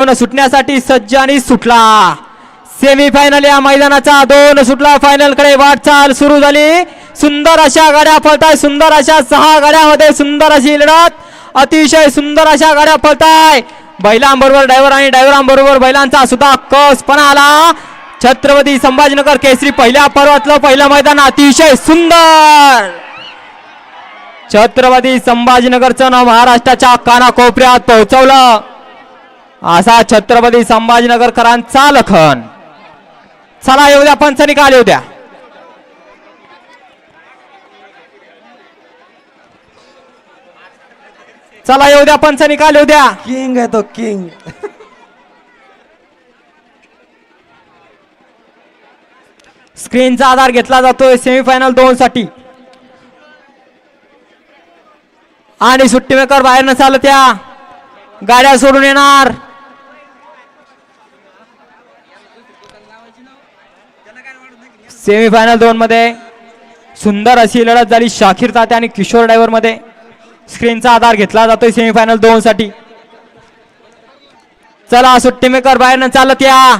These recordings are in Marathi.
दोन सुटण्यासाठी सज्ज आणि सुटला. सेमीफायनल या मैदानाचा दोन सुटला. फायनलकडे वाटचाल सुरू झाली. सुंदर अशा गाड्या पळताय. सुंदर अशा सहा गाड्यामध्ये सुंदर अशी लढत. अतिशय सुंदर अशा गाड्या पळताय. बैलांबरोबर ड्रायव्हर आणि ड्रायव्हरांबरोबर बैलांचा सुद्धा कस पण आला. छत्रपती संभाजीनगर केसरी पहिल्या पर्वातलं पहिलं मैदान अतिशय सुंदर. छत्रपती संभाजीनगरचं नाव महाराष्ट्राच्या कानाकोपऱ्यात पोहोचवलं. असा छत्रपती संभाजीनगरकरांचा लखन चला येऊ द्या पंच निकाल येऊ द्या. चला येऊ द्या पंच निकाल येऊ द्या. किंग आहे तो किंग. स्क्रीनचा आधार घेतला जातोय सेमीफायनल दोन साठी आणि सुट्टी मेकर बाहेर नसाल त्या गाड्या सोडून येणार. सेमीफायनल दोनमध्ये सुंदर अशी लढत झाली शाखीर तात्या आणि किशोर ड्रायव्हरमध्ये स्क्रीनचा आधार घेतला जातोय सेमीफायनल दोनसाठी चला सुट्टी मेकर बाहेरनं चालत या.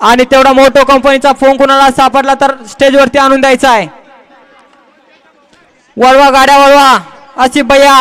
आणि तेवढा मोठो कंपनीचा फोन कोणाला सापडला तर स्टेजवरती आणून द्यायचा आहे. वळवा गाड्या वळवा. अशी भैया